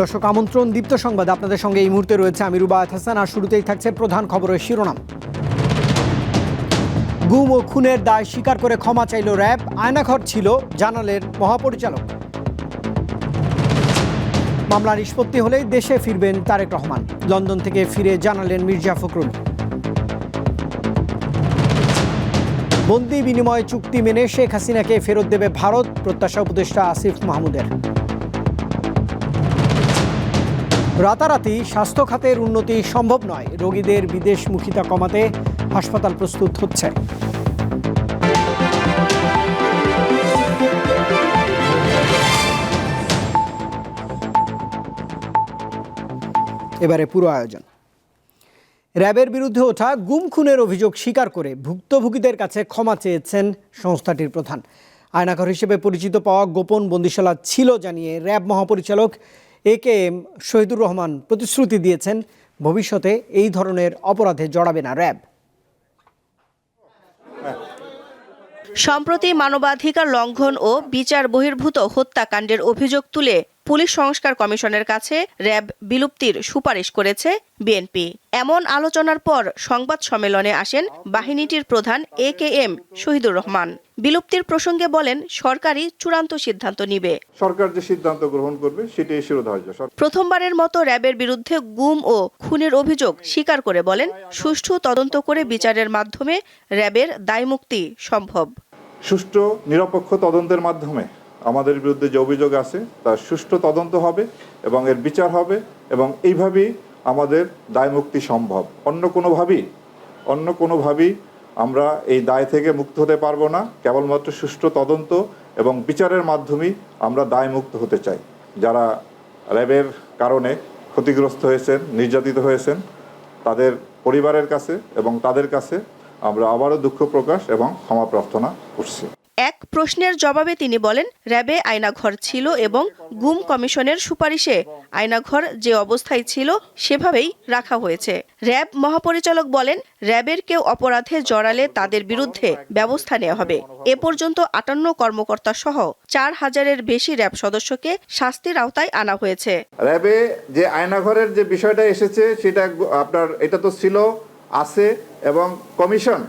দর্শক, আমন্ত্রণ দীপ্ত সংবাদ। আপনাদের সঙ্গে এই মুহূর্তে রয়েছে আমি রুবায়ত হাসান আর শুরুতেই থাকছে প্রধান খবরের শিরোনাম। গুম ও খুনের দায় স্বীকার করে ক্ষমা চাইল র্যাব, আয়নাঘর ছিল জানালের মহাপরিচালক। মামলা নিষ্পত্তি হলেই দেশে ফিরবেন তারেক রহমান। লন্ডন থেকে ফিরে জানালেন মির্জা ফখরুল। বন্দি বিনিময় চুক্তি মেনে শেখ হাসিনাকে ফেরত দেবে ভারত, প্রত্যাশা উপদেষ্টা আসিফ মাহমুদের। রাতারাতি স্বাস্থ্য খাতের উন্নতি সম্ভব নয়। রোগীদের বিদেশমুখিতা কমাতে হাসপাতাল প্রস্তুত হচ্ছে। এবারে পুরো আয়োজন। র্যাবের বিরুদ্ধে ওঠা গুম খুনের অভিযোগ স্বীকার করে ভুক্তভোগীদের কাছে ক্ষমা চেয়েছেন সংস্থাটির প্রধান। আয়নাঘর হিসেবে পরিচিত পাওয়া গোপন বন্দিশালা ছিল জানিয়ে র্যাব মহাপরিচালক A K M Shahidur Rahman প্রতিশ্রুতি দিয়েছেন, ভবিষ্যতে এই ধরনের অপরাধে জড়াবে না র্যাব। সম্প্রতি মানবাধিকার লঙ্ঘন ও বিচার বহির্ভূত হত্যাকাণ্ডের অভিযোগ তুলে পুলিশ সংস্কার কমিশনের কাছে র্যাব বিলুপ্তির সুপারিশ করেছে বিএনপি। এমন আলোচনার পর সংবাদ সম্মেলনে আসেন বাহিনীটির প্রধান A K M Shahidur Rahman. বিলুপ্তির প্রসঙ্গে বলেন সরকারই চূড়ান্ত সিদ্ধান্ত নিবে। সরকার যে সিদ্ধান্ত গ্রহণ করবে সেটাই শিরোধার্য। প্রথমবারের মতো র্যাবের বিরুদ্ধে গুম ও খুনের অভিযোগ স্বীকার করে বলেন সুষ্ঠু তদন্ত করে বিচারের মাধ্যমে র্যাবের দায়মুক্তি সম্ভব। সুষ্ঠু নিরপেক্ষ তদন্তের মাধ্যমে আমাদের বিরুদ্ধে যে অভিযোগ আছে, তার সুষ্ঠু তদন্ত হবে এবং এর বিচার হবে এবং এইভাবেই আমাদের দায় মুক্তি সম্ভব। অন্য কোনোভাবেই অন্য কোনোভাবেই আমরা এই দায় থেকে মুক্ত হতে পারব না। কেবলমাত্র সুষ্ঠু তদন্ত এবং বিচারের মাধ্যমেই আমরা দায় মুক্ত হতে চাই। যারা র্যাবের কারণে ক্ষতিগ্রস্ত হয়েছেন, নির্যাতিত হয়েছেন, তাদের পরিবারের কাছে এবং তাদের কাছে আমরা আবারও দুঃখ প্রকাশ এবং ক্ষমা প্রার্থনা করছি। এক প্রশ্নের জবাবে তিনি বলেন, র্যাবে আয়নাঘর ছিল এবং গুম কমিশনের সুপারিশে আয়নাঘর যে অবস্থায় ছিল সেভাবেই রাখা হয়েছে। র্যাব মহাপরিচালক বলেন, র্যাবের কেউ অপরাধে জড়ালে তাদের বিরুদ্ধে ব্যবস্থা নেওয়া হবে। এ পর্যন্ত আটান্ন কর্মকর্তা সহ চার হাজারের বেশি র্যাব সদস্যকে শাস্তির আওতায় আনা হয়েছে। র্যাবে যে আয়নাঘরের যে বিষয়টা এসেছে, সেটা আপনার, এটা তো ছিল, আছে এবং কমিশন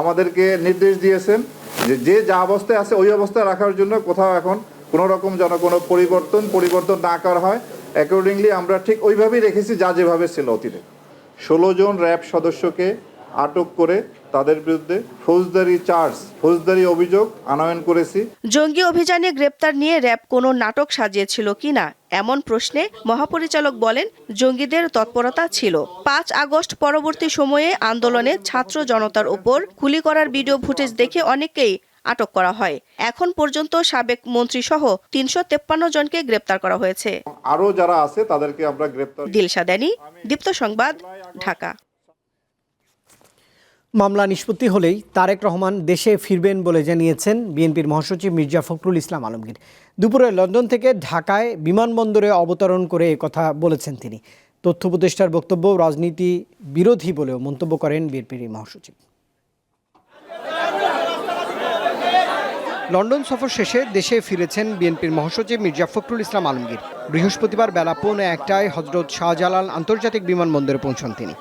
আমাদেরকে নির্দেশ দিয়েছেন যে যে যা অবস্থায় আছে ওই অবস্থায় রাখার জন্য কোথাও এখন কোনো রকম যেন কোনো পরিবর্তন পরিবর্তন না করা হয়। অ্যাকর্ডিংলি আমরা ঠিক ওইভাবেই রেখেছি যা যেভাবে ছিল অতীতে। ষোলো জন র্যাব সদস্যকে আটক করে তাদের বিরুদ্ধে ফৌজদারি চার্জ, ফৌজদারি অভিযোগ আনয়ন করেছি। জঙ্গি অভিযানে গ্রেপ্তার নিয়ে র্যাব কোনো নাটক সাজিয়েছিল কিনা এমন প্রশ্নে মহাপরিচালক বলেন জঙ্গিদের তৎপরতা ছিল। পাঁচ আগস্ট পরবর্তী সময়ে আন্দোলনে ছাত্র জনতার উপর গুলি করার ভিডিও ফুটেজ দেখে অনেকেই আটক করা হয়। এখন পর্যন্ত সাবেক মন্ত্রী সহ তিনশো তেপ্পান্ন জনকে গ্রেপ্তার করা হয়েছে। আরও যারা আছে তাদেরকে আমরা গ্রেপ্তার দিলশা দেনি দীপ্ত সংবাদ ঢাকা। মামলা নিষ্পত্তি হলেই তারেক রহমান দেশে ফিরবেন বলে জানিয়েছেন বিএনপির মহাসচিব মির্জা ফখরুল ইসলাম আলমগীর। দুপুরে লন্ডন থেকে ঢাকায় বিমানবন্দরে অবতরণ করে কথা বলেছেন তিনি। তথ্য উপদেষ্টার বক্তব্য রাজনীতি বিরোধী বলেও মন্তব্য করেন বিএনপির মহাসচিব। লন্ডন সফর শেষে দেশে ফিরেছেন বিএনপির মহাসচিব মির্জা ফখরুল ইসলাম আলমগীর। বৃহস্পতিবার বেলা পৌনে একটায় হজরত শাহজালাল আন্তর্জাতিক বিমানবন্দরে পৌঁছন তিনি।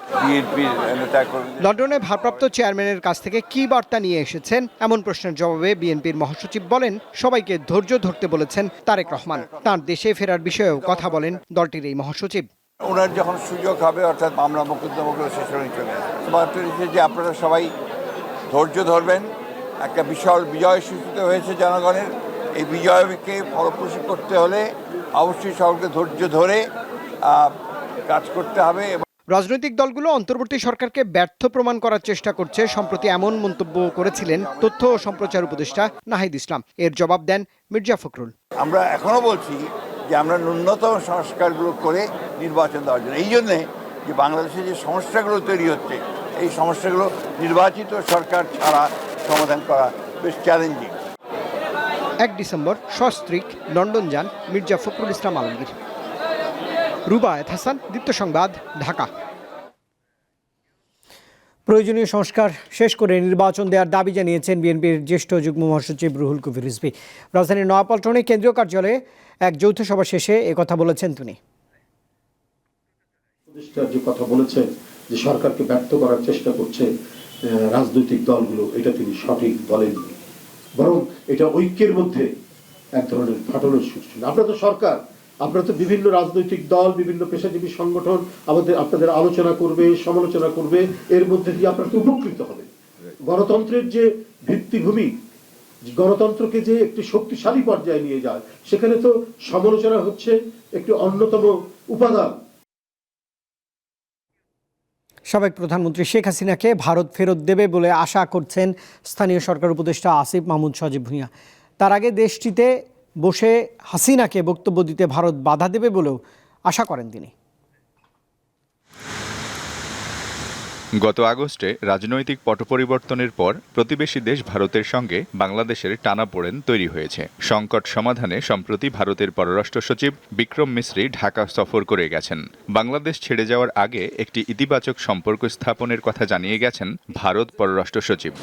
লন্ডনে ভারপ্রাপ্ত চেয়ারম্যানের কাছ থেকে কি বার্তা নিয়ে এসেছেন এমন প্রশ্নের জবাবে বিএনপির মহাসচিব বলেন সবাইকে ধৈর্য ধরতে বলেছেন তারেক রহমান। তার দেশে ফেরার বিষয়েও কথা বলেন দলটির এই মহাসচিব। ওনার যখন সুযোগ হবে অর্থাৎ মামলা মোকদ্দমাগুলো শেষ হয়ে চলে আসবে যে আপনারা সবাই ধৈর্য ধরবেন। একটা বিশাল বিজয় সূচিত হয়েছে জনগণের। এই বিজয়কে ফলপ্রসূ করতে হলে অবশ্যই সকলকে ধৈর্য ধরে কাজ করতে হবে এবং রাজনৈতিক দলগুলো অন্তর্বর্তী সরকারকে ব্যর্থ প্রমাণ করার চেষ্টা করছে সম্প্রতি এমন মন্তব্য করেছিলেন তথ্য ও সম্প্রচার উপদেষ্টা নাহিদ ইসলাম। এর জবাব দেন মির্জা ফখরুল। আমরা এখনও বলছি যে আমরা ন্যূনতম সংস্কারগুলো করে নির্বাচন দেওয়ার জন্য। এই জন্যে যে বাংলাদেশে যে সমস্যাগুলো তৈরি হচ্ছে এই সমস্যাগুলো নির্বাচিত সরকার ছাড়া সমাধান করা বেশ চ্যালেঞ্জিং এক ডিসেম্বর সস্ত্রিক লন্ডন যান মির্জা ফখরুল ইসলাম আলমগীর। রুবায়ত হাসান দীপ্ত সংবাদ ঢাকা। প্রয়োজনীয় সংস্কার শেষ করে নির্বাচন দেওয়ার দাবি জানিয়েছেন বিএনপির জ্যেষ্ঠ যুগ্ম মহাসচিব রুহুল কবির রিজভী। রাজধানীর নয়াপল্টনে কেন্দ্রীয় কার্যালয়ে এক যৌথ সভা শেষে কথা বলেছেন তিনি। যে কথা বলেছেন যে সরকারকে ব্যর্থ করার চেষ্টা করছে রাজনৈতিক দলগুলো এটা তিনি সঠিক বলেননি। বরং এটা ঐক্যের মধ্যে এক ধরনের ফাটলের সৃষ্টি আমরা তো সরকার, আপনারা তো বিভিন্ন রাজনৈতিক দল, বিভিন্ন পেশাজীবী সংগঠন, আমাদের, আপনাদের আলোচনা করবে, সমালোচনা করবে, এর মধ্যে দিয়ে আপনারা উপকৃত হবে গণতন্ত্রের যে ভিত্তিভূমি, গণতন্ত্রকে যে একটি শক্তিশালী পর্যায়ে নিয়ে যায়, সেখানে তো সমালোচনা হচ্ছে একটি অন্যতম উপাদান। সাবেক প্রধানমন্ত্রী শেখ হাসিনাকে ভারত ফেরত দেবে বলে আশা করছেন স্থানীয় সরকার উপদেষ্টা আসিফ মাহমুদ সজীব ভূঁইয়া। তার আগে দেশটিতে বসে হাসিনাকে বক্তব্য দিতে ভারত বাধা দেবে বলেও আশা করেন তিনি। গত আগস্টে রাজনৈতিক পট পরিবর্তনের পর প্রতিবেশী দেশ ভারতের সঙ্গে বাংলাদেশের টানাপোড়েন তৈরি হয়েছে। সংকট সমাধানে সম্প্রতি ভারতের পররাষ্ট্র সচিব বিক্রম মিশ্রি ঢাকা সফর করে গেছেন। বাংলাদেশ ছেড়ে যাওয়ার আগে একটি ইতিবাচক সম্পর্ক স্থাপনের কথা জানিয়ে গেছেন ভারত পররাষ্ট্র সচিব।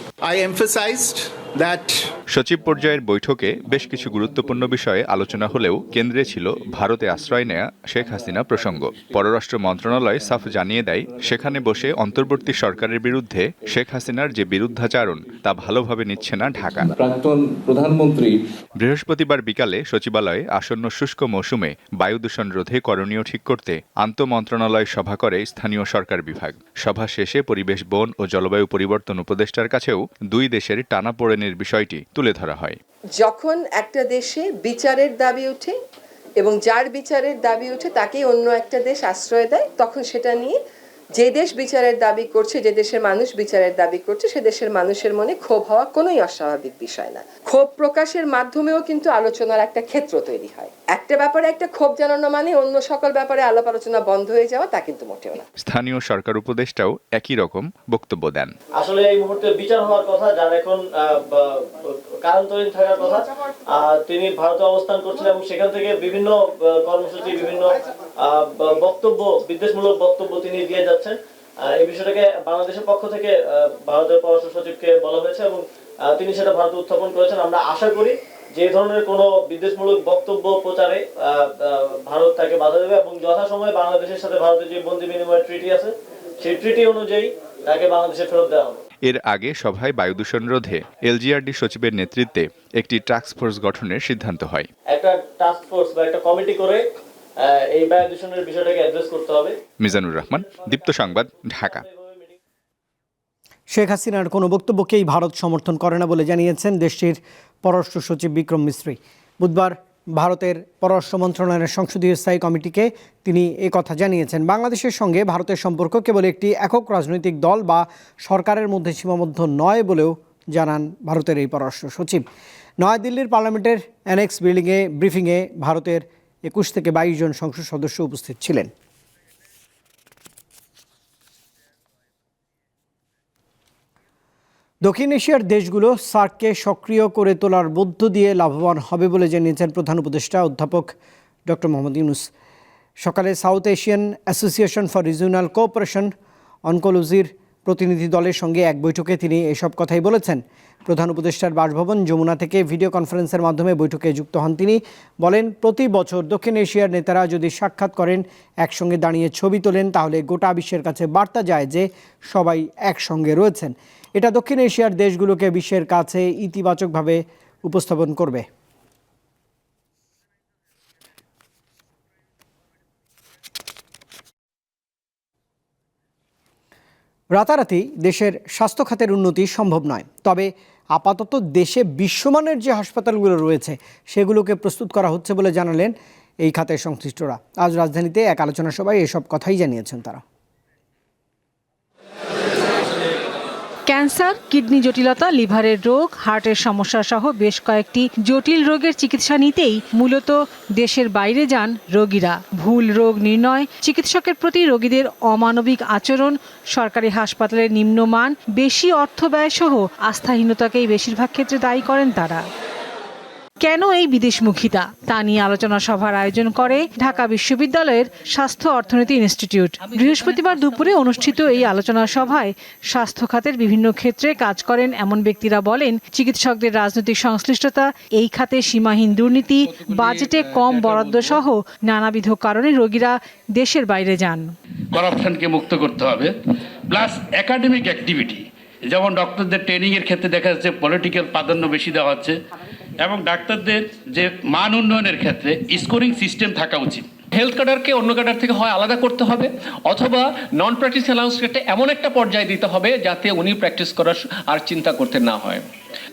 That সচিব পর্যায়ের বৈঠকে বেশ কিছু গুরুত্বপূর্ণ বিষয়ে আলোচনা হলেও কেন্দ্রে ছিল ভারতে আশ্রয় নেয়া শেখ হাসিনা প্রসঙ্গ। পররাষ্ট্র মন্ত্রণালয় সাফ জানিয়ে দেয় সেখানে বসে অন্তর্বর্তী সরকারের বিরুদ্ধে শেখ হাসিনার যে বিরুদ্ধাচারণ তা ভালোভাবে নিচ্ছে না ঢাকা। প্রাক্তন প্রধানমন্ত্রী বৃহস্পতিবার বিকালে সচিবালয়ে আসন্ন শুষ্ক মৌসুমে বায়ু দূষণ রোধে করণীয় ঠিক করতে আন্তঃমন্ত্রণালয় সভা করে স্থানীয় সরকার বিভাগ। সভা শেষে পরিবেশ বন ও জলবায়ু পরিবর্তন উপদেষ্টার কাছেও দুই দেশের টানাপোড়েনের বিষয়টি তুলে ধরা হয়। যখন একটা দেশে বিচারের দাবি ওঠে এবং যার বিচারের দাবি ওঠে তাকেই অন্য একটা দেশ আশ্রয় দেয় তখন সেটা নিয়ে যে দেশ বিচারের দাবি করছে যে দেশের মানুষ বিচারের দাবি করছে সে দেশের মানুষের মনে ক্ষোভ হওয়া কোনোই অস্বাভাবিক বিষয় না। ক্ষোভ প্রকাশের মাধ্যমেও কিন্তু আলোচনার একটা ক্ষেত্র তৈরি হয়। একটা ব্যাপারে একটা ক্ষোভ জানানো মানে অন্য সকল ব্যাপারে আলাপ আলোচনা বন্ধ হয়ে যাওয়া তা কিন্তু মোটেও না। স্থানীয় সরকার উপদেষ্টাও একই রকম বক্তব্য দেন। আসলে এই মুহূর্তে বিচার হওয়ার কথা যার এখন কারান্তরীণ থাকার কথা তিনি ভারতে অবস্থান করছেন এবং সেখান থেকে বিভিন্ন কর্মসূচি বিভিন্ন বক্তব্য বিদ্বেষমূলক বক্তব্য তিনি দিয়ে যাচ্ছেন। এই বিষয়টাকে বাংলাদেশের পক্ষ থেকে ভারতের পররাষ্ট্র সচিবকে বলা হয়েছে এবং তিনি সেটা ভারতে উত্থাপন করেছেন। আমরা আশা করি যে ধরনের কোনো বিদ্বেষমূলক বক্তব্য প্রচারে ভারত তাকে বাধা দেবে এবং যথাসময়ে বাংলাদেশের সাথে ভারতের যে বন্দি বিনিময় ট্রিটি আছে সেই ট্রিটি অনুযায়ী তাকে বাংলাদেশে ফেরত দেওয়া হবে। এর আগে সভায় বায়ু দূষণ রোধে এলজিআরডি সচিবের নেতৃত্বে একটি টাস্ক ফোর্স গঠনের সিদ্ধান্ত হয়। একটা টাস্ক ফোর্স বা একটা কমিটি করে এই বায়ু দূষণের বিষয়টাকে অ্যাড্রেস করতে হবে। মিজানুর রহমান দীপ্ত সংবাদ ঢাকা। শেখ হাসিনার কোনো বক্তব্যকেই ভারত সমর্থন করে না বলে জানিয়েছেন দেশটির পররাষ্ট্র সচিব বিক্রম মিশ্রি বুধবার ভারতের পররাষ্ট্র মন্ত্রণালয়ের সংসদীয় স্থায়ী কমিটিকে তিনি কথা জানিয়েছেন। বাংলাদেশের সঙ্গে ভারতের সম্পর্ক কেবল একটি একক রাজনৈতিক দল বা সরকারের মধ্যে সীমাবদ্ধ নয় বলেও জানান ভারতের এই পররাষ্ট্র সচিব। নয়াদিল্লির পার্লামেন্টের অ্যানেক্স বিল্ডিংয়ে ব্রিফিংয়ে ভারতের একুশ থেকে বাইশ জন সংসদ সদস্য উপস্থিত ছিলেন। দক্ষিণ এশিয়ার দেশগুলো সার্ককে সক্রিয় করে তোলার মধ্য দিয়ে লাভবান হবে বলে জানিয়েছেন প্রধান উপদেষ্টা অধ্যাপক ডক্টর মোহাম্মদ ইউনুস। সকালে South Asian Association for Regional Cooperation, অনকোলজির প্রতিনিধি দলের সঙ্গে এক বৈঠকে তিনি এসব কথাই বলেছেন। প্রধান উপদেষ্টার বাসভবন যমুনা থেকে ভিডিও কনফারেন্সের মাধ্যমে বৈঠকে যুক্ত হন তিনি। বলেন, প্রতি বছর দক্ষিণ এশিয়ার নেতারা যদি সাক্ষাৎ করেন, একসঙ্গে দাঁড়িয়ে ছবি তোলেন, তাহলে গোটা বিশ্বের কাছে বার্তা যায় যে সবাই একসঙ্গে রয়েছেন। এটা দক্ষিণ এশিয়ার দেশগুলোকে বিশ্বের কাছে ইতিবাচকভাবে উপস্থাপন করবে। রাতারাতি দেশের স্বাস্থ্য খাতের উন্নতি সম্ভব নয়। তবে আপাতত দেশে বিশ্বমানের যে হাসপাতালগুলো রয়েছে, সেগুলোকে প্রস্তুত করা হচ্ছে বলে জানালেন এই খাতের সংশ্লিষ্টরা। আজ রাজধানীতে এক আলোচনা সভায় এসব কথাই জানিয়েছেন তারা। ক্যান্সার, কিডনি জটিলতা, লিভারের রোগ, হার্টের সমস্যা সহ বেশ কয়েকটি জটিল রোগের চিকিৎসা নিতেই মূলত দেশের বাইরে যান রোগীরা। ভুল রোগ নির্ণয়, চিকিৎসকের প্রতি রোগীদের অমানবিক আচরণ, সরকারি হাসপাতালের নিম্নমান, বেশি অর্থ ব্যয় সহ আস্থাহীনতাকেই বেশিরভাগ ক্ষেত্রে দায়ী করেন তারা। কেন এই বিদেশমুখিতা তা নিয়ে আলোচনা সভার আয়োজন করে ঢাকা বিশ্ববিদ্যালয়ের স্বাস্থ্য অর্থনীতি ইনস্টিটিউট বৃহস্পতিবার দুপুরে অনুষ্ঠিত এই আলোচনা সভায় স্বাস্থ্য খাতের বিভিন্ন ক্ষেত্রে কাজ করেন এমন ব্যক্তিরা বলেন চিকিৎসকদের রাজনৈতিক সংশ্লিষ্টতা এই খাতে সীমাহীন দুর্নীতি বাজেটে কম বরাদ্দ সহ নানাবিধ কারণে রোগীরা দেশের বাইরে যান করাপশনকে মুক্ত করতে হবে প্লাস একাডেমিক অ্যাক্টিভিটি যেমন ডক্টরদের ট্রেনিংয়ের ক্ষেত্রে দেখা যাচ্ছে পলিটিক্যাল প্রাধান্য বেশি দেওয়া হচ্ছে এবং ডাক্তারদের যে মান উন্নয়নের ক্ষেত্রে স্কোরিং সিস্টেম থাকা উচিত। হেলথ ক্যাডারকে অন্য ক্যাডার থেকে হয় আলাদা করতে হবে অথবা নন প্র্যাকটিস অ্যালাউন্স অ্যালাউন্সকে এমন একটা পর্যায়ে দিতে হবে যাতে উনি প্র্যাকটিস করার আর চিন্তা করতে না হয়।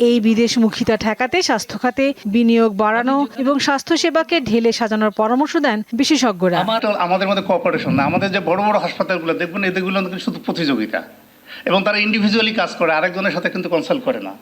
এই বিদেশমুখিতা ঠেকাতে স্বাস্থ্য খাতে বিনিয়োগ বাড়ানো এবং স্বাস্থ্যসেবাকে ঢেলে সাজানোর পরামর্শ দেন বিশেষজ্ঞরা। আমাদের মধ্যে কোঅপারেশন না। আমাদের যে বড় বড় হাসপাতালগুলো দেখবেন এদেরগুলো শুধু প্রতিযোগিতা। এবং তারা ইন্ডিভিজুয়ালি কাজ করে আরেকজনের সাথে কিন্তু কনসাল্ট করে না।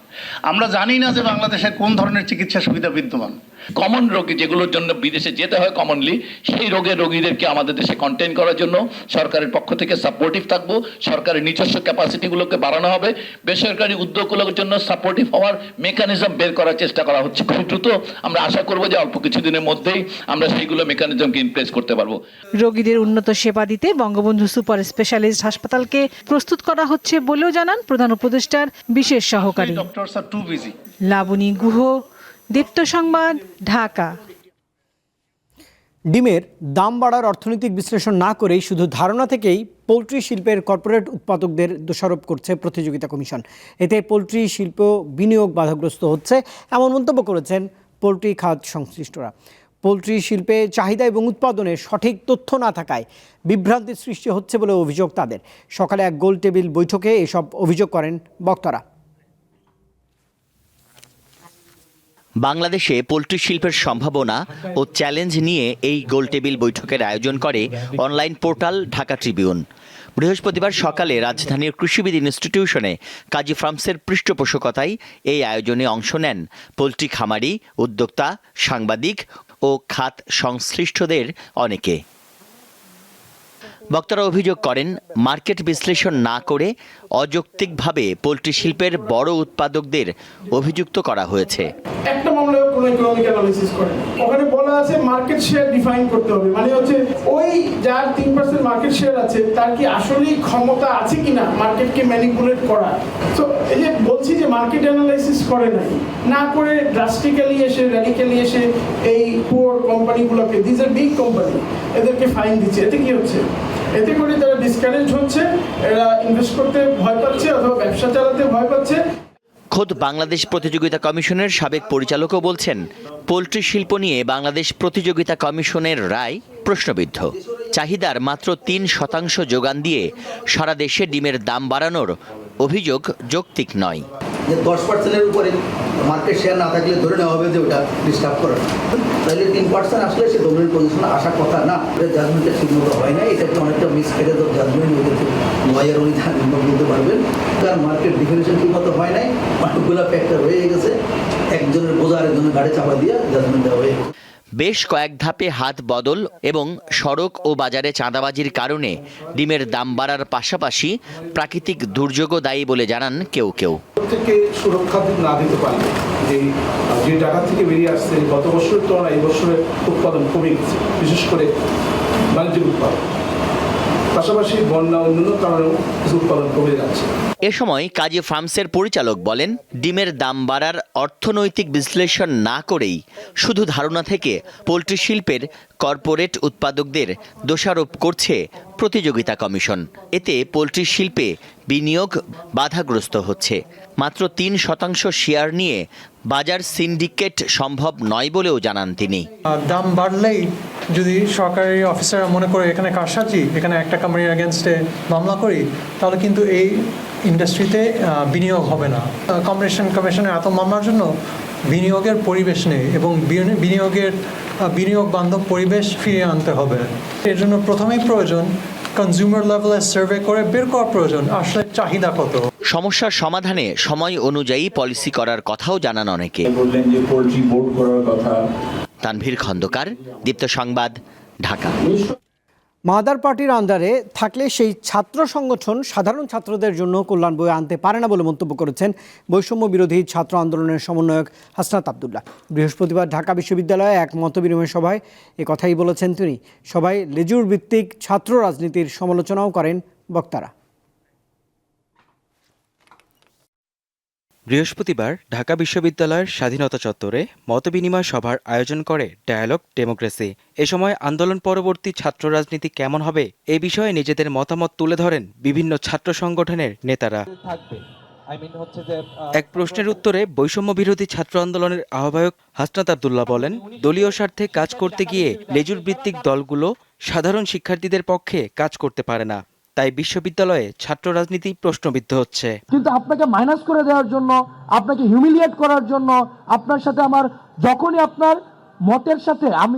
আমরা জানি না যে বাংলাদেশে কোন ধরনের চিকিৎসা সুবিধা বিদ্যমান। কমন রোগী যেগুলোর জন্য বিদেশে যেতে হয় কমনলি সেই রোগের রোগীদেরকে আমাদের দেশে কন্টেন করার জন্য সরকারের পক্ষ থেকে সাপোর্টিভ থাকব সরকারের নিজস্ব ক্যাপাসিটিগুলোকে বাড়ানো হবে বেসরকারি উদ্যোগগুলোর জন্য সাপোর্টিভ হওয়ার মেকানিজম বের করার চেষ্টা করা হচ্ছে। খুব দ্রুত আমরা আশা করব যে অল্প কিছুদিনের মধ্যেই আমরা সেইগুলো মেকানিজমকে ইনপ্লেস করতে পারব। রোগীদের উন্নত সেবা দিতে বঙ্গবন্ধু সুপার স্পেশালিস্ট হাসপাতালকে প্রস্তুত করা হচ্ছে। বলেও জানান প্রধান উপদেষ্টার বিশেষ সহকারী। লাবণী গুহ দীপ্ত সংবাদ ঢাকা। ডিমের দাম বাড়ার অর্থনৈতিক বিশ্লেষণ না করেই শুধু ধারণা থেকেই পোলট্রি শিল্পের কর্পোরেট উৎপাদকদের দোষারোপ করছে প্রতিযোগিতা কমিশন। এতে পোলট্রি শিল্প বিনিয়োগ বাধাগ্রস্ত হচ্ছে এমন মন্তব্য করেছেন পোলট্রি খাত সংশ্লিষ্টরা। পোলট্রি শিল্পে চাহিদা এবং উৎপাদনে সঠিক তথ্য না থাকায় বিভ্রান্তির সৃষ্টি হচ্ছে বলে অভিযোগ তাদের। সকালে এক গোল টেবিল বৈঠকে এসব অভিযোগ করেন বক্তারা। বাংলাদেশে পোলট্রি শিল্পের সম্ভাবনা ও চ্যালেঞ্জ নিয়ে এই গোলটেবিল বৈঠকের আয়োজন করে অনলাইন পোর্টাল ঢাকা ট্রিবিউন। বৃহস্পতিবার সকালে রাজধানীর কৃষিবিদ ইনস্টিটিউশনে কাজী ফ্রামসের পৃষ্ঠপোষকতায় এই আয়োজনে অংশ নেন পোলট্রি খামারি, উদ্যোক্তা, সাংবাদিক ও খাত সংশ্লিষ্টদের অনেকে। বক্তারা অভিযোগ করেন, মার্কেট বিশ্লেষণ না করে অযৌক্তিকভাবে পোলট্রি শিল্পের বড় উৎপাদকদের অভিযুক্ত করা হয়েছে। একটা মামলায় কোনো ইকোনমিক অ্যানালিসিস করে। ওখানে বলা আছে মার্কেট শেয়ার ডিফাইন করতে হবে। মানে হচ্ছে ওই যার তিন পার্সেন্ট মার্কেট শেয়ার আছে, তার কি আসলেই ক্ষমতা আছে কিনা মার্কেটকে ম্যানিপুলেট করা? তো এই যে বলছি যে মার্কেট অ্যানালাইসিস করে নাই, না করে ড্রাস্টিক্যালি এসে র্যাডিক্যালি এসে এই পুয়ার কোম্পানিগুলোকে আর বিগ কোম্পানি এদেরকে ফাইন দিচ্ছে। এতে কি হচ্ছে? এতে করে তারা ডিসকারেজ হচ্ছে, এরা ইনভেস্ট করতে ভয় পাচ্ছে অথবা ব্যবসা চালাতে ভয় পাচ্ছে খোদ বাংলাদেশ প্রতিযোগিতা কমিশনের সাবেক পরিচালকও বলছেন, পোলট্রি শিল্প নিয়ে বাংলাদেশ প্রতিযোগিতা কমিশনের রায় প্রশ্নবিদ্ধ। চাহিদার মাত্র তিন শতাংশ যোগান দিয়ে সারা দেশে ডিমের দাম বাড়ানোর অভিযোগ যৌক্তিক নয়। যে দশ পার্সেন্টের উপরে মার্কেট শেয়ার না থাকলে ধরে নেওয়া হবে যে ওটা ডিস্টার্ব করে। তাহলে তিন পার্সেন্ট আসলে সে ডোমিনেন্ট পজিশনে আসার কথা না। এটা জাজমেন্টটা ঠিক মতো হয় না। এটা এটাকে অনেকটা মিস কেটে তো জাজমেন্ট ওদেরকে লয়ার উনি বলতে পারবেন। কারণ মার্কেট ডিফিনেশন ঠিক মতো হয় নাই। অনেকগুলো ফ্যাক্টর হয়ে গেছে। একজনের বোঝা আরেকজনের গাড়ি চাপা দিয়ে জাজমেন্টটা হয়ে গেছে। বেশ কয়েক ধাপে হাত বদল এবং সড়ক ও বাজারে চাঁদাবাজির কারণে ডিমের দাম বাড়ার পাশাপাশি প্রাকৃতিক দুর্যোগও দায়ী বলে জানান কেউ কেউ। থেকে সুরক্ষা না দিতে পারলে, যে যে টাকা থেকে বেরিয়ে আসছে, গত বছরের তুলনায় এই বছরের উৎপাদন কমে গেছে, বিশেষ করে বাণিজ্যিক উৎপাদন। পাশাপাশি বন্যা অন্যান্য কারণেও কিছু উৎপাদন কমে যাচ্ছে। এ সময় কাজী ফার্মসের পরিচালক বলেন, ডিমের দাম বাড়ার অর্থনৈতিক বিশ্লেষণ না করেই শুধু ধারণা থেকে পোলট্রি শিল্পের কর্পোরেট উৎপাদকদের দোষারোপ করছে প্রতিযোগিতা কমিশন। এতে পোলট্রি শিল্পে বিনিয়োগ বাধাগ্রস্ত হচ্ছে। মাত্র তিন শতাংশ শেয়ার নিয়ে বাজার সিন্ডিকেট সম্ভব নয় বলেও জানান তিনি। দাম বাড়লেই যদি সরকারি অফিসাররা মনে করে এখানে কারসাজি, এখানে একটা কোম্পানির এগেনস্টে মামলা করি, তাহলে কিন্তু এই ইন্ডাস্ট্রিতে বিনিয়োগ হবে না। কম্পিটিশন কমিশনের এত মামলার জন্য বিনিয়োগের পরিবেশ নেই এবং বিনিয়োগের বিনিয়োগ বান্ধব পরিবেশ ফিরিয়ে আনতে হবে। এর জন্য প্রথমেই প্রয়োজন কনজিউমার লেভেলে সার্ভে করে বের করা প্রয়োজন আসলে চাহিদা কত? সমস্যার সমাধানে সময় অনুযায়ী পলিসি করার কথাও জানান অনেকে। বললেন যে পোল্ট্রি বোর্ড করার কথা। তানভীর খন্দকার দীপ্ত সংবাদ ঢাকা। মাদার পার্টির আন্ডারে থাকলে সেই ছাত্র সংগঠন সাধারণ ছাত্রদের জন্য কল্যাণ বয়ে আনতে পারে না বলে মন্তব্য করেছেন বৈষম্য বিরোধী ছাত্র আন্দোলনের সমন্বয়ক হাসনাত আবদুল্লাহ। বৃহস্পতিবার ঢাকা বিশ্ববিদ্যালয়ে এক মত বিনিময় সভায় এ কথাই বলেছেন তিনি। সবাই লেজুর ভিত্তিক ছাত্র রাজনীতির সমালোচনাও করেন বক্তারা। বৃহস্পতিবার ঢাকা বিশ্ববিদ্যালয়ের স্বাধীনতা চত্বরে মতবিনিময় সভার আয়োজন করে ডায়ালগ ডেমোক্রেসি। এ সময় আন্দোলন পরবর্তী ছাত্র রাজনীতি কেমন হবে এ বিষয়ে নিজেদের মতামত তুলে ধরেন বিভিন্ন ছাত্র সংগঠনের নেতারা। এক প্রশ্নের উত্তরে বৈষম্য বিরোধী ছাত্র আন্দোলনের আহ্বায়ক হাসনাত আবদুল্লাহ বলেন দলীয় স্বার্থে কাজ করতে গিয়ে লেজুর ভিত্তিক দলগুলো সাধারণ শিক্ষার্থীদের পক্ষে কাজ করতে পারে না। তাই বিশ্ববিদ্যালয়ে ছাত্র রাজনীতি প্রশ্নবিদ্ধ হচ্ছে। কিন্তু আপনাকে মাইনাস করে দেওয়ার জন্য, আপনাকে হিউমিলিয়েট করার জন্য, আপনার সাথে আমার যখনই আপনার মতের সাথে আমি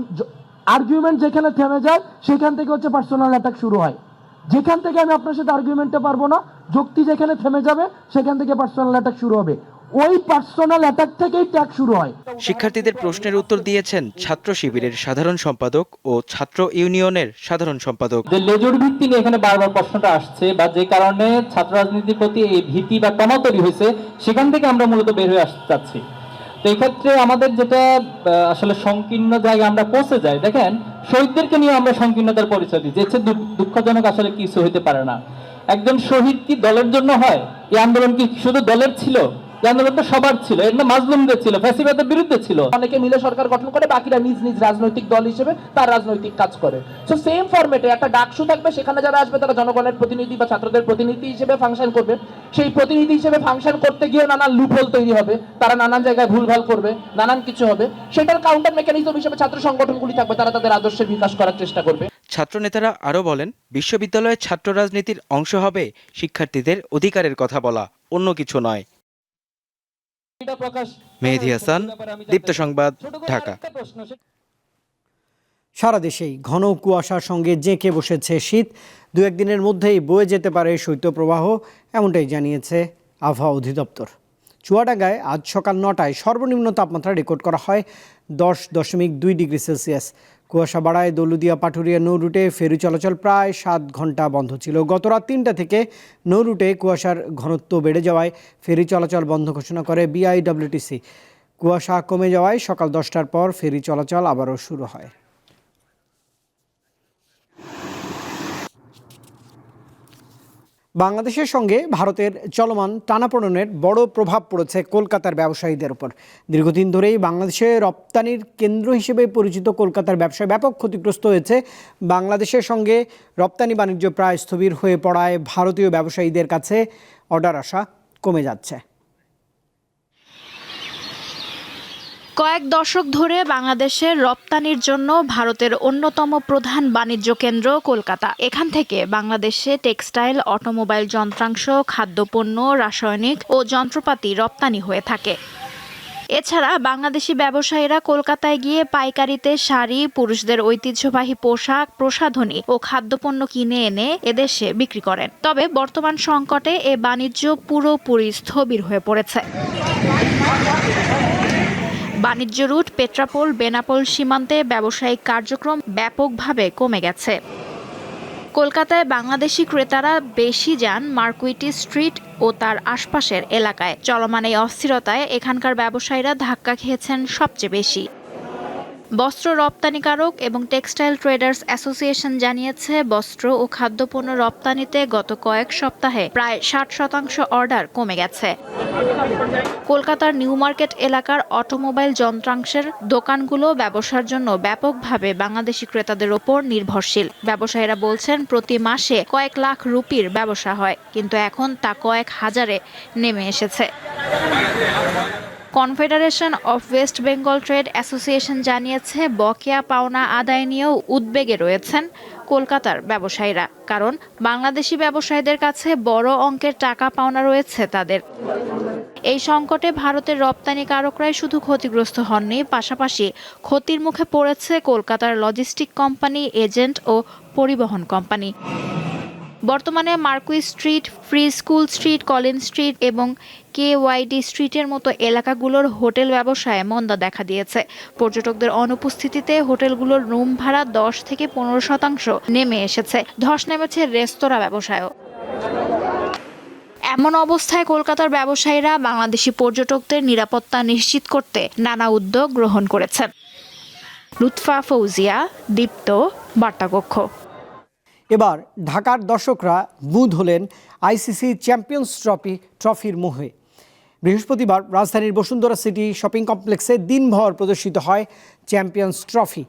আর্গুমেন্ট যেখানে থেমে যায়, সেখান থেকে হচ্ছে পার্সোনাল অ্যাটাক শুরু হয়। যেখান থেকে আমি আপনার সাথে আর্গুমেন্টে পারব না, যুক্তি যেখানে থেমে যাবে, সেখান থেকে পার্সোনাল অ্যাটাক শুরু হবে। ওই পার্সোনাল অ্যাটাক থেকেই ট্যাগ শুরু হয়। শিক্ষার্থীদের প্রশ্নের উত্তর দিয়েছেন ছাত্র শিবিরের সাধারণ সম্পাদক ও ছাত্র ইউনিয়নের সাধারণ সম্পাদক। যে লেজুর ভিত্তি নিয়ে এখানে বারবার প্রশ্নটা আসছে বা যে কারণে ছাত্র রাজনীতির প্রতি এই ভীতি বা টমা তৈরি হয়েছে সেখান থেকে আমরা মূলত বের হয়ে আসতে চাচ্ছি। তো এক্ষেত্রে আমাদের যেটা আসলে সংকীর্ণ জায়গায় আমরা পৌঁছে যাই দেখেন শহীদদেরকে নিয়ে আমরা সংকীর্ণতার পরিচয় দিই যে হচ্ছে দুঃখজনক আসলে কিছু হইতে পারে না। একজন শহীদ কি দলের জন্য হয়? এই আন্দোলন কি শুধু দলের ছিল? আন্দোলন তো সবার ছিল এটা মাজলুমদের ছিল, ফ্যাসিবাদের বিরুদ্ধে ছিল। অনেকে মিলে সরকার গঠন করে, বাকিরা নিজ নিজ রাজনৈতিক দল হিসেবে তার রাজনৈতিক কাজ করে। সো সেম ফরম্যাটে একটা ডাকসু থাকবে, সেখানে যারা আসবে তারা জনগণের প্রতিনিধি বা ছাত্রদের প্রতিনিধি হিসেবে ফাংশন করবে। সেই প্রতিনিধি হিসেবে ফাংশন করতে গিয়ে নানান লুপহোল তৈরি হবে, তারা নানান জায়গায় ভুলভাল করবে, নানান কিছু হবে। সেটার কাউন্টার মেকানিজম হিসেবে ছাত্র সংগঠনগুলি থাকবে, তারা তাদের আদর্শের বিকাশ করার চেষ্টা করবে। ছাত্রনেতারা আরও বলেন বিশ্ববিদ্যালয়ে ছাত্র রাজনীতির অংশ হবে শিক্ষার্থীদের অধিকারের কথা বলা, অন্য কিছু নয়। মেহেদি হাসান দীপ্ত সংবাদ ঢাকা। সারা দেশেই ঘন কুয়াশার সঙ্গে জেঁকে বসেছে শীত। দু একদিনের মধ্যেই বয়ে যেতে পারে শৈত্যপ্রবাহ এমনটাই জানিয়েছে আবহাওয়া অধিদপ্তর। চুয়াডাঙ্গায় আজ সকাল নটায় সর্বনিম্ন তাপমাত্রা রেকর্ড করা হয় দশ দশমিক দুই ডিগ্রি সেলসিয়াস। কুয়াশা বাড়ায় দৌলুদিয়া পাটুরিয়া নৌ রুটে ফেরি চলাচল প্রায় সাত ঘণ্টা বন্ধ ছিল। গত রাত তিনটা থেকে নৌ রুটে কুয়াশার ঘনত্ব বেড়ে যাওয়ায় ফেরি চলাচল বন্ধ ঘোষণা করে বিআইডব্লিউটিসি। কুয়াশা কমে যাওয়ায় সকাল দশটার পর ফেরি চলাচল আবারও শুরু হয়। বাংলাদেশের সঙ্গে ভারতের চলমান টানাপোড়নের বড় প্রভাব পড়েছে কলকাতার ব্যবসায়ীদের উপর। দীর্ঘদিন ধরেই বাংলাদেশে রপ্তানির কেন্দ্র হিসেবে পরিচিত কলকাতার ব্যবসায় ব্যাপক ক্ষতিগ্রস্ত হয়েছে। বাংলাদেশের সঙ্গে রপ্তানি বাণিজ্য প্রায় স্থবির হয়ে পড়ায় ভারতীয় ব্যবসায়ীদের কাছে অর্ডার আসা কমে যাচ্ছে। কয়েক দশক ধরে বাংলাদেশের রপ্তানির জন্য ভারতের অন্যতম প্রধান বাণিজ্য কেন্দ্র কলকাতা। এখান থেকে বাংলাদেশে টেক্সটাইল, অটোমোবাইল যন্ত্রাংশ, খাদ্যপণ্য, রাসায়নিক ও যন্ত্রপাতি রপ্তানি হয়ে থাকে। এছাড়া বাংলাদেশি ব্যবসায়ীরা কলকাতায় গিয়ে পাইকারিতে শাড়ি, পুরুষদের ঐতিহ্যবাহী পোশাক, প্রসাধনী ও খাদ্যপণ্য কিনে এনে এদেশে বিক্রি করেন। তবে বর্তমান সংকটে এ বাণিজ্য পুরোপুরি স্থবির হয়ে পড়েছে। বাণিজ্য রুট, পেট্রাপোল, বেনাপোল সীমান্তে ব্যবসায়িক কার্যক্রম ব্যাপকভাবে কমে গেছে। কলকাতায় বাংলাদেশি ক্রেতারা বেশি যান মার্কুইটি স্ট্রিট ও তার আশপাশের এলাকায়। চলমান এই অস্থিরতায় এখানকার ব্যবসায়ীরা ধাক্কা খেয়েছেন সবচেয়ে বেশি। বস্ত্র রপ্তানিকারক এবং টেক্সটাইল ট্রেডার্স অ্যাসোসিয়েশন জানিয়েছে, বস্ত্র ও খাদ্যপণ্য রপ্তানিতে গত কয়েক সপ্তাহে প্রায় ষাট শতাংশ অর্ডার কমে গেছে। কলকাতার নিউ মার্কেট এলাকার অটোমোবাইল যন্ত্রাংশের দোকানগুলো ব্যবসার জন্য ব্যাপকভাবে বাংলাদেশি ক্রেতাদের ওপর নির্ভরশীল। ব্যবসায়ীরা বলছেন, প্রতি মাসে কয়েক লাখ রুপির ব্যবসা হয়, কিন্তু এখন তা কয়েক হাজারে নেমে এসেছে। Confederation of West Bengal Trade Association জানিয়েছে, বকেয়া পাওনা আদায় নিয়েও উদ্বেগে রয়েছেন কলকাতার ব্যবসায়ীরা। কারণ বাংলাদেশি ব্যবসায়ীদের কাছে বড় অঙ্কের টাকা পাওনা রয়েছে তাদের। এই সংকটে ভারতের রপ্তানিকারকরাই শুধু ক্ষতিগ্রস্ত হননি, পাশাপাশি ক্ষতির মুখে পড়েছে কলকাতার লজিস্টিক কোম্পানি এজেন্ট ও পরিবহন কোম্পানি বর্তমানে Marquis Street, Free School Street, Colin Street এবং কে ওয়াইডি স্ট্রিটের মতো এলাকাগুলোর হোটেল ব্যবসায় মন্দা দেখা দিয়েছে। পর্যটকদের অনুপস্থিতিতে হোটেলগুলোর রুম ভাড়া দশ থেকে পনেরো শতাংশ নেমে এসেছে। ধস নেমেছে রেস্তোরাঁ ব্যবসায়ও। এমন অবস্থায় কলকাতার ব্যবসায়ীরা বাংলাদেশি পর্যটকদের নিরাপত্তা নিশ্চিত করতে নানা উদ্যোগ গ্রহণ করেছেন লুৎফা ফৌজিয়া, দীপ্ত, বার্তাকক্ষ। এবার ঢাকার দর্শকরা বুধ হলেন আইসিসি চ্যাম্পিয়ন্স ট্রফি, ট্রফির মোহে। বৃহস্পতিবার রাজধানীর বসুন্ধরা সিটি শপিং কমপ্লেক্সে দিনভর প্রদর্শিত হয় চ্যাম্পিয়ন্স ট্রফি।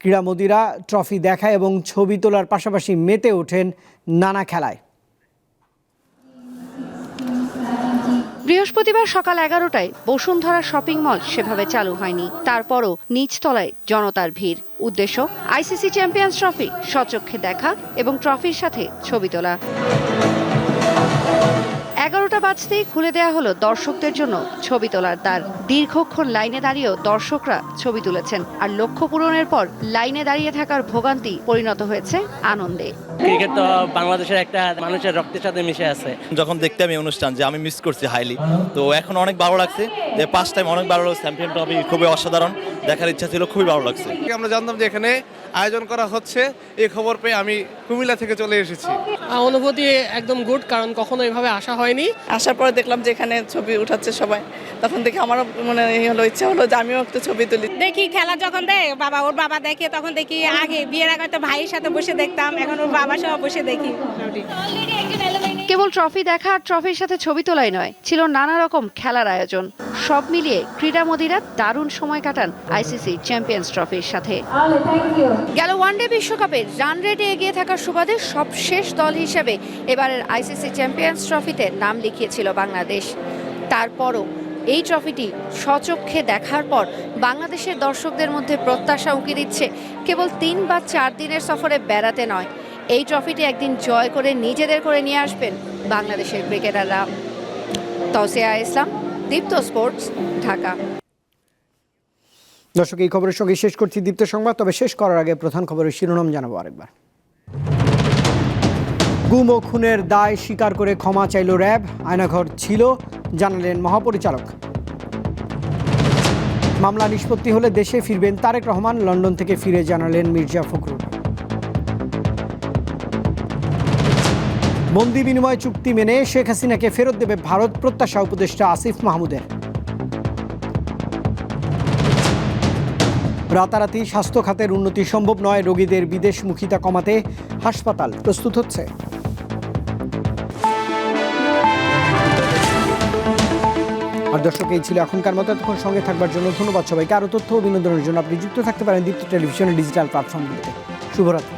ক্রীড়ামোদীরা ট্রফি দেখায় এবং ছবি তোলার পাশাপাশি মেতে ওঠেন নানা খেলায়। বৃহস্পতিবার সকাল এগারোটায় বসুন্ধরা শপিং মল সেভাবে চালু হয়নি। তারপরও নিচতলায় জনতার ভিড়। উদ্দেশ্য, আইসিসি চ্যাম্পিয়ন্স ট্রফি, সচক্ষে দেখা এবং ট্রফির সাথে ছবি তোলা। এগারোটা বাজতেই খুলে দেওয়া হলো দর্শকদের জন্য ছবি তোলার দ্বার। দীর্ঘক্ষণ লাইনে দাঁড়িয়েও দর্শকরা ছবি তুলেছেন। আর লক্ষ্য পূরণের পর লাইনে দাঁড়িয়ে থাকার ভোগান্তি পরিণত হয়েছে আনন্দে। ক্রিকেট তো বাংলাদেশের একটা মানুষের রক্তের সাথে মিশে আছে। যখন দেখতে আমি অনুষ্ঠান যে আমি মিস করছি হাইলি তো এখন অনেক ভালো লাগছে। যে পাঁচ টাইম অনেক ভালো লাগছে চ্যাম্পিয়ন ট্রফি খুবই অসাধারণ। দেখার ইচ্ছা ছিল খুবই ভালো লাগছে। আমরা জানতাম যে এখানে আয়োজন করা হচ্ছে এই খবর পেয়ে আমি কুমিল্লা থেকে চলে এসেছি। অনুভূতি একদম গুড কারণ কখনো এভাবে আসা হয়নি। আসার পরে দেখলাম যে এখানে ছবি উঠাচ্ছে সবাই। তখন দেখে আমারও মনে হলো ইচ্ছা হলো যে আমিও একটা ছবি তুলি। দেখি খেলা যখন দেয় বাবা ওর বাবা দেখে তখন দেখি আগে বিয়ের আগে তো ভাইয়ের সাথে বসে দেখতাম এখন ওর বাবা সহ বসে দেখি। কেবল ট্রফি দেখা আর ট্রফির সাথে ছবি তোলাই নয় ছিল নানা রকম খেলার আয়োজন। সব মিলিয়ে ক্রীড়ামোদীরা দারুণ সময় কাটান আইসিসি চ্যাম্পিয়ন্স ট্রফির সাথে। গেল ওয়ানডে বিশ্বকাপে রান রেটে এগিয়ে থাকার সুবাদে সবশেষ দল হিসেবে এবারের আইসিসি চ্যাম্পিয়ন্স ট্রফিতে নাম লিখিয়েছিল বাংলাদেশ। তারপরও এই ট্রফিটি সচক্ষে দেখার পর বাংলাদেশের দর্শকদের মধ্যে প্রত্যাশা উঁকি দিচ্ছে কেবল তিন বা চার দিনের সফরে বেড়াতে নয় এই ট্রফিটি একদিন জয় করে নিজেদের করে নিয়ে আসবেন বাংলাদেশের ক্রিকেটাররা। তসিয়া ইসলাম, দীপ্ত স্পোর্টস, ঢাকা। দর্শক, এই খবরের সঙ্গে শেষ করছি দীপ্ত সংবাদ, তবে শেষ করার আগে প্রধান খবরের শিরোনাম জানাব আরেকবার। গুম ও খুনের দায় স্বীকার করে ক্ষমা চাইল র্যাব, আয়নাঘর ছিল, জানালেন মহাপরিচালক। মামলা নিষ্পত্তি হলে দেশে ফিরবেন তারেক রহমান, লন্ডন থেকে ফিরে জানালেন মির্জা ফখরুল। বন্দি বিনিময় চুক্তি মেনে শেখ হাসিনাকে ফেরত দেবে ভারত প্রত্যাশা উপদেষ্টা আসিফ মাহমুদের। রাতারাতি স্বাস্থ্য খাতের উন্নতি সম্ভব নয়, রোগীদের বিদেশমুখিতা কমাতে হাসপাতাল প্রস্তুত হচ্ছে। আর দর্শক, এই ছিল এখনকার মতো, এতক্ষণ সঙ্গে থাকবার জন্য ধন্যবাদ সবাইকে। আরও তথ্য ও বিনোদনের জন্য আপনি যুক্ত থাকতে পারেন দীপ্ত টেলিভিশনের ডিজিটাল প্ল্যাটফর্মগুলোতে। শুভরাত্রি।